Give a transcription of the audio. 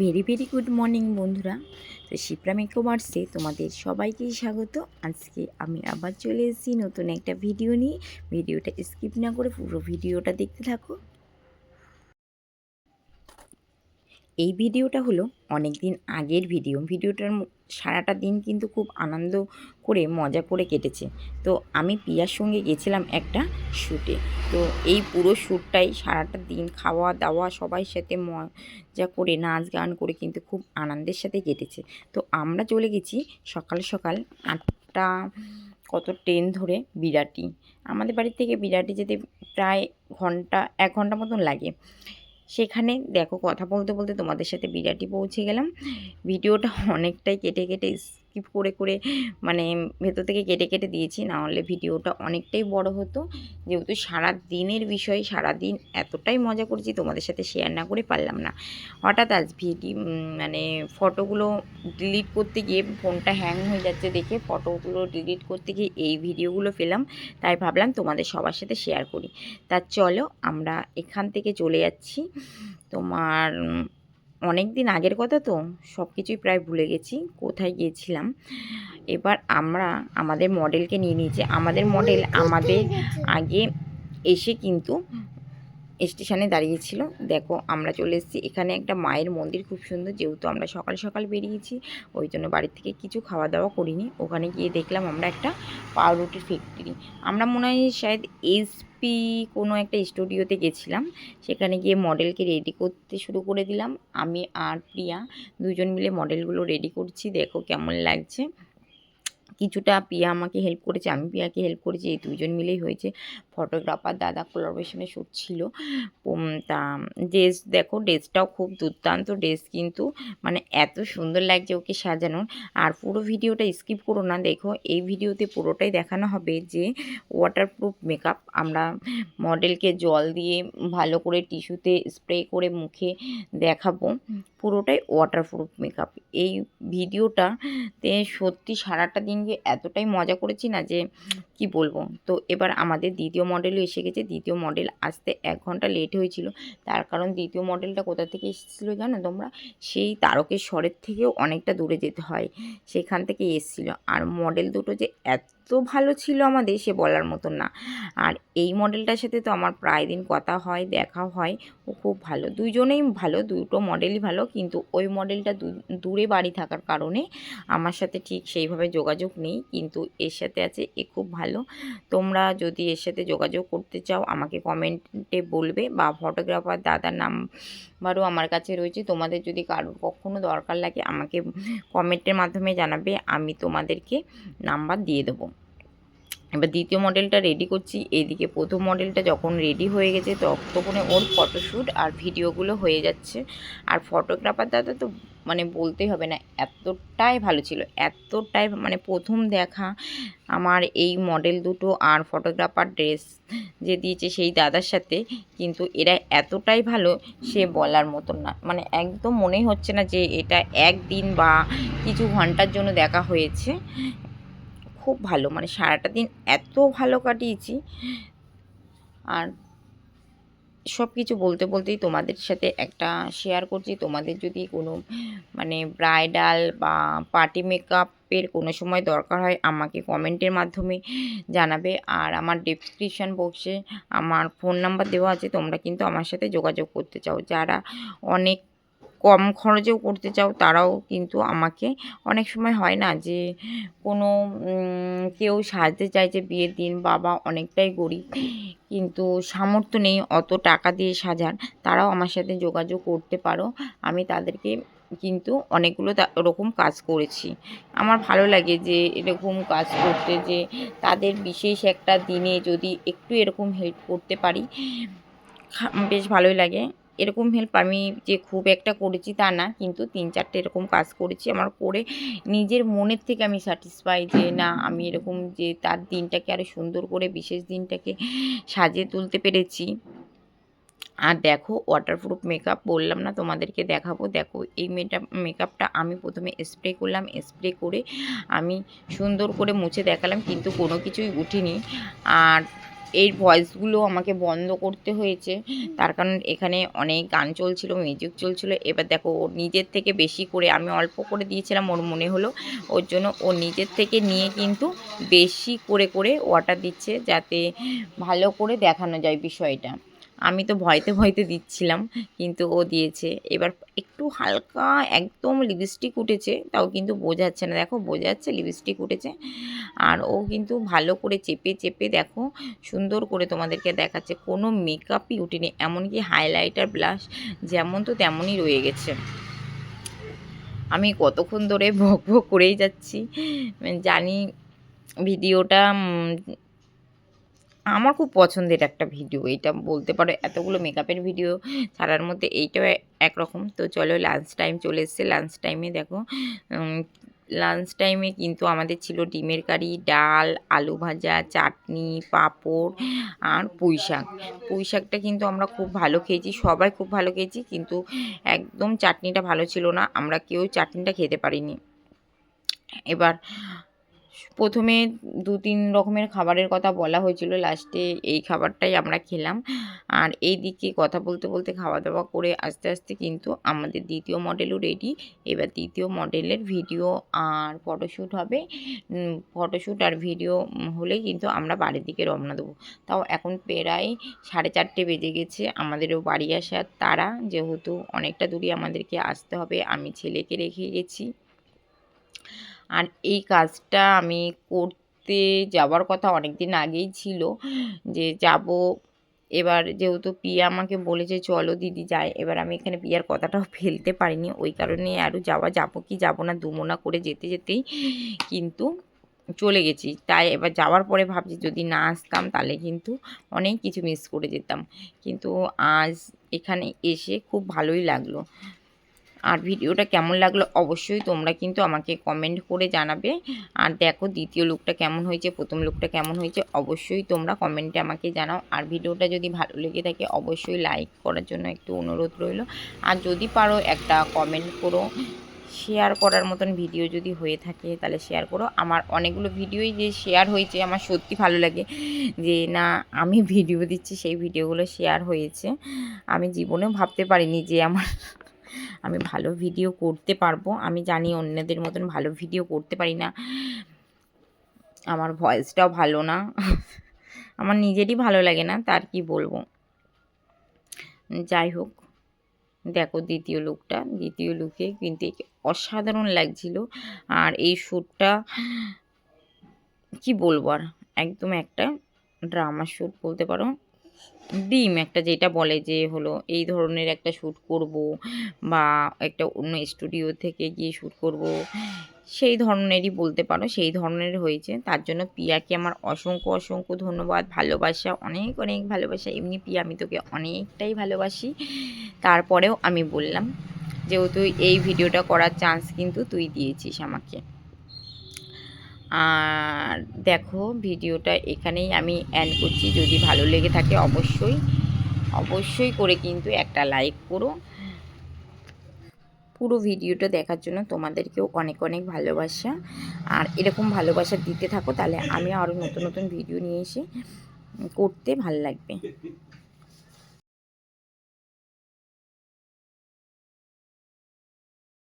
Very very good morning বন্ধুরা। তো শিপ্রা মেকওভার্সে তোমাদের সবাইকেই স্বাগত। আজকে আমি আবার চলে এসেছি নতুন একটা ভিডিও নিয়ে। ভিডিওটা স্কিপ না করে পুরো ভিডিওটা দেখতে থাকো। এই ভিডিওটা হলো অনেক দিন আগের ভিডিও। ভিডিওটার সারাটা দিন কিন্তু খুব আনন্দ করে, মজা করে কেটেছে। তো আমি পিয়ার সঙ্গে গেছিলাম একটা শ্যুটে তো এই পুরো শ্যুটটাই সারাটা দিন খাওয়া দাওয়া সবাই সাথে মজা করে, নাচ গান করে কিন্তু খুব আনন্দের সাথে কেটেছে। তো আমরা চলে গেছি সকাল সকাল আটটা কত ট্রেন ধরে বিরাটি। আমাদের বাড়ি থেকে বিরাটি যেতে প্রায় ঘণ্টা, এক ঘণ্টা মতন লাগে। সেখানে দেখো কথা বলতে বলতে তোমাদের সাথে বিরাটি পৌঁছে গেলাম। ভিডিওটা অনেকটাই কেটে কেটে স্কিপ করে করে মানে ভেতর থেকে কেটে কেটে দিয়েছি। না হলে ভিডিওটা অনেকটাই বড় হতো। যেহেতু সারা দিনের বিষয় সারা দিন এতটাই মজা করেছি, তোমাদের সাথে শেয়ার না করে পারলাম না। হঠাৎ আজ ভিডিও মানে ফটোগুলো ডিলিট করতে গিয়ে ফোনটা হ্যাং হয়ে যাচ্ছে দেখে ফটোগুলো ডিলিট করতে গিয়ে এই ভিডিওগুলো পেলাম। তাই ভাবলাম তোমাদের সবার সাথে শেয়ার করি। তা চলো আমরা এখান থেকে চলে যাচ্ছি। তোমার অনেক দিন আগের কথা তো সব কিছুই প্রায় ভুলে গেছি, কোথায় গিয়েছিলাম? এবার আমরা আমাদের মডেলকে নিয়ে নিয়েছি। আমাদের মডেল আমাদের আগে এসে কিন্তু স্টেশনে দাঁড়িয়েছিল। দেখো, আমরা চলে এসেছি। এখানে একটা মায়ের মন্দির খুব সুন্দর, যেহেতু আমরা সকাল সকাল বেরিয়েছি, ওই জন্য বাড়ির থেকে কিছু খাওয়া দাওয়া করিনি। ওখানে গিয়ে দেখলাম আমরা একটা পাউরুটির ফ্যাক্টরি আমরা মনে হয় শায়দ এসপি কোনো একটা স্টুডিওতে গেছিলাম। সেখানে গিয়ে মডেলকে রেডি করতে শুরু করে দিলাম। আমি আর প্রিয়া দুজন মিলে মডেলগুলো রেডি করছি। দেখো কেমন লাগছে। কিছুটা পিয়া আমাকে হেল্প করেছে, আমি পিয়াকে হেল্প করেছি, এই দুজন মিলেই হয়েছে। ফটোগ্রাফার দাদা কোলাবোরেশনে শ্যুট ছিল। তা ড্রেস দেখো ড্রেসটাও খুব দুর্দান্ত ড্রেস কিন্তু মানে এত সুন্দর লাগছে ওকে সাজানোর। আর পুরো ভিডিওটা স্কিপ করো না, দেখো, এই ভিডিওতে পুরোটাই দেখানো হবে যে ওয়াটারপ্রুফ মেকআপ আমরা মডেলকে জল দিয়ে ভালো করে টিস্যুতে স্প্রে করে মুখে দেখাবো। পুরোটাই ওয়াটারপ্রুফ মেকআপ এই ভিডিওটাতে সত্যি সারাটা দিন যে এতটাই মজা করেছি না যে কি বলব। তো এবার আমাদের দ্বিতীয় মডেলও এসে গেছে। দ্বিতীয় মডেল আসতে এক ঘণ্টা লেট হয়েছিল। তার কারণ দ্বিতীয় মডেলটা কোথা থেকে এসেছিল জানো তোমরা? সেই তারকেশ্বরের থেকেও অনেকটা দূরে যেতে হয়। সেখান থেকে এসেছিল। আর মডেল দুটো যে এত ভালো ছিল আমাদের সে বলার মতন না। আর এই মডেলটার সাথে তো আমার প্রায় দিন কথা হয় দেখা হয়। ও খুব ভালো। দুইজনেই ভালো, দুটো মডেলই ভালো, কিন্তু ওই মডেলটা দূরে বাড়ি থাকার কারণে আমার সাথে ঠিক সেইভাবে যোগাযোগ নেই। কিন্তু এর সাথে আছে, এ খুব ভালো। তোমরা যদি এর সাথে যোগাযোগ করতে চাও, আমাকে কমেন্টে বলবে বা ফটোগ্রাফার দাদার নাম্বারও আমার কাছে রয়েছে। তোমাদের যদি কারোর কখনো দরকার লাগে, আমাকে কমেন্টের মাধ্যমে জানাবে। আমি তোমাদেরকে নাম্বার দিয়ে দেবো। এবার দ্বিতীয় মডেলটা রেডি করছি। এইদিকে প্রথম মডেলটা যখন রেডি হয়ে গেছে, ততক্ষণে ওর ফটোশ্যুট আর ভিডিওগুলো হয়ে যাচ্ছে। আর ফটোগ্রাফার দাদা তো মানে বলতেই হবে না, এতটাই ভালো ছিল, এতটাই মানে প্রথম দেখা আমার এই মডেল দুটো আর ফটোগ্রাফার ড্রেস যে দিয়েছে সেই দাদার সাথে। কিন্তু এরা এতটাই ভালো, সে বলার মতন না। মানে একদম মনেই হচ্ছে না যে এটা একদিন বা কিছু ঘণ্টার জন্য দেখা হয়েছে। খুব ভালো। মানে সারাটা দিন এত ভালো কাটিয়েছি। আর সব কিছু বলতে বলতেই তোমাদের সাথে একটা শেয়ার করছি। তোমাদের যদি কোনো মানে ব্রাইডাল বা পার্টি মেকআপের কোনো সময় দরকার হয়, আমাকে কমেন্টের মাধ্যমে জানাবে। আর আমার ডেসক্রিপশান বক্সে আমার ফোন নাম্বার দেওয়া আছে। তোমরা কিন্তু আমার সাথে যোগাযোগ করতে চাও। যারা অনেক কম খরচেও করতে চাও, তারাও কিন্তু আমাকে অনেক সময় হয় না যে কোনো কেউ সাজতে চাইছে বিয়ের দিন বাবা অনেকটাই গরিব, কিন্তু সামর্থ্য নেই অত টাকা দিয়ে সাজার, তারাও আমার সাথে যোগাযোগ করতে পারো। আমি তাদেরকে কিন্তু অনেকগুলো ওরকম কাজ করেছি। আমার ভালো লাগে যে এরকম কাজ করতে, যে তাদের বিশেষ একটা দিনে যদি একটু এরকম হেল্প করতে পারি বেশ ভালোই লাগে। এরকম হেল্প আমি যে খুব একটা করেছি তা না, কিন্তু তিন চারটে এরকম কাজ করেছি। আমার করে নিজের মনের থেকে আমি স্যাটিসফাই যে না, আমি এরকম যে তার দিনটাকে আরও সুন্দর করে, বিশেষ দিনটাকে সাজিয়ে তুলতে পেরেছি। আর দেখো ওয়াটারপ্রুফ মেকআপ বললাম না, তোমাদেরকে দেখাবো। দেখো, এই মেকআপ মেকআপটা আমি প্রথমে স্প্রে করলাম। স্প্রে করে আমি সুন্দর করে মুছে দেখালাম, কিন্তু কোনো কিছুই উঠিনি। আর এই ভয়েসগুলো আমাকে বন্ধ করতে হয়েছে। তার কারণ এখানে অনেক গান চলছিল মিউজিক চলছিল। এবার দেখো ও নিজের থেকে বেশি করে আমি অল্প করে দিয়েছিলাম, ওর মনে হলো ওর জন্য। ও নিজের থেকে নিয়ে কিন্তু বেশি করে করে ওয়াটার দিচ্ছে, যাতে ভালো করে দেখানো যায় বিষয়টা। আমি তো ভয়তে ভয়তে দিচ্ছিলাম, কিন্তু ও দিয়েছে। এবার একটু হালকা একদম লিপস্টিক উঠেছে, তাও কিন্তু বোঝাচ্ছে না। দেখো বোঝা যাচ্ছে লিপস্টিক উঠেছে। আর ও কিন্তু ভালো করে চেপে চেপে দেখো, সুন্দর করে তোমাদেরকে দেখাচ্ছে। কোনো মেকআপই উঠেনি, এমনকি হাইলাইটার ব্লাশ যেমন তো তেমনই রয়ে গেছে। আমি কতক্ষণ ধরে ভক ভক করেই যাচ্ছি। জানি ভিডিওটা আমার খুব পছন্দের একটা ভিডিও এটা বলতে পারো এতগুলো মেকআপের ভিডিও ছাড়ার মধ্যে এইটাও একরকম। তো চলো লাঞ্চ টাইম চলে এসছে লাঞ্চ টাইমে দেখো লাঞ্চ টাইমে কিন্তু আমাদের ছিল ডিমের কারি, ডাল, আলু ভাজা, চাটনি, পাঁপড় আর পুঁই শাক। পুঁই শাকটা কিন্তু আমরা খুব ভালো খেয়েছি, সবাই খুব ভালো খেয়েছি কিন্তু একদম চাটনিটা ভালো ছিল না, আমরা কেউ চাটনিটা খেতে পারিনি। এবার প্রথমে দু তিন রকমের খাবারের কথা বলা হয়েছিল লাস্টে এই খাবারটাই আমরা খেলাম। আর এই দিকে কথা বলতে বলতে খাওয়া দাওয়া করে আস্তে আস্তে কিন্তু আমাদের দ্বিতীয় মডেলও রেডি এবার দ্বিতীয় মডেলের ভিডিও আর ফটোশ্যুট হবে। ফটোশ্যুট আর ভিডিও হলেই কিন্তু আমরা বাড়ির দিকে রওনা দেবো। তাও এখন প্রায় সাড়ে চারটে বেজে গেছে, আমাদেরও বাড়ি আসার তারা যেহেতু অনেকটা দূরে আমাদেরকে আসতে হবে, আমি ছেলেকে রেখে গেছি। আর এই কাজটা আমি করতে যাওয়ার কথা অনেক দিন আগেই ছিল যে যাব। এবার যেহেতু পিয়া আমাকে বলেছে, চলো দিদি যাই। এবার আমি এখানে পিয়ার কথাটাও ফেলতে পারিনি। ওই কারণে আরও যাওয়া, যাব কি যাব না, দুমোনা করে যেতে যেতেই কিন্তু চলে গেছি। তাই এবার যাওয়ার পরে ভাবছি, যদি না আসতাম তাহলে কিন্তু অনেক কিছু মিস করে যেতাম। কিন্তু আজ এখানে এসে খুব ভালোই লাগল। আর ভিডিওটা কেমন লাগল অবশ্যই তোমরা কিন্তু আমাকে কমেন্ট করে জানাবে। আর দেখো দ্বিতীয় লুকটা কেমন হয়েছে, প্রথম লুকটা কেমন হয়েছে, অবশ্যই তোমরা কমেন্টে আমাকে জানাও। আর ভিডিওটা যদি ভালো লেগে থাকে অবশ্যই লাইক করার জন্য একটু অনুরোধ রইল। আর যদি পারো একটা কমেন্ট করো শেয়ার করার মতন ভিডিও যদি হয়ে থাকে তাহলে শেয়ার করো। আমার অনেকগুলো ভিডিওই যে শেয়ার হয়েছে আমার সত্যি ভালো লাগে যে না, আমি ভিডিও দিচ্ছি, সেই ভিডিওগুলো শেয়ার হয়েছে। আমি জীবনেও ভাবতে পারিনি যে আমার আমি ভালো ভিডিও করতে পারব। আমি জানি অন্যদের মতন ভালো ভিডিও করতে পারি না। আমার ভয়েসটাও ভালো না। আমার নিজেরই ভালো লাগে না, তার কি বলব? যাই হোক, দেখো দ্বিতীয় লুকটা দ্বিতীয় লুকে কিন্তু অসাধারণ লাগছিল। আর এই শ্যুটটা কি বলব আর? একদম একটা ড্রামা শ্যুট বলতে পারো। ডিম একটা যেটা বলে যে হলো, এই ধরনের একটা শ্যুট করব বা একটা অন্য স্টুডিও থেকে গিয়ে শ্যুট করব, সেই ধরনেরই বলতে পারো, সেই ধরনের হয়েছে। তার জন্য পিয়াকে আমার অসংখ্য অসংখ্য ধন্যবাদ, ভালোবাসা, অনেক অনেক ভালোবাসা। এমনি পিয়া, আমি তোকে অনেকটাই ভালোবাসি। তারপরেও আমি বললাম, যেহেতু এই ভিডিওটা করার চান্স কিন্তু তুই দিয়েছিস আমাকে। আর দেখো ভিডিওটা এখানেই আমি অ্যান্ড করছি। যদি ভালো লেগে থাকে অবশ্যই অবশ্যই করে কিন্তু একটা লাইক করো। পুরো ভিডিওটা দেখার জন্য তোমাদেরকেও অনেক অনেক ভালোবাসা। আর এরকম ভালোবাসা দিতে থাকো, তাহলে আমি আরও নতুন নতুন ভিডিও নিয়ে এসে করতে ভালো লাগবে।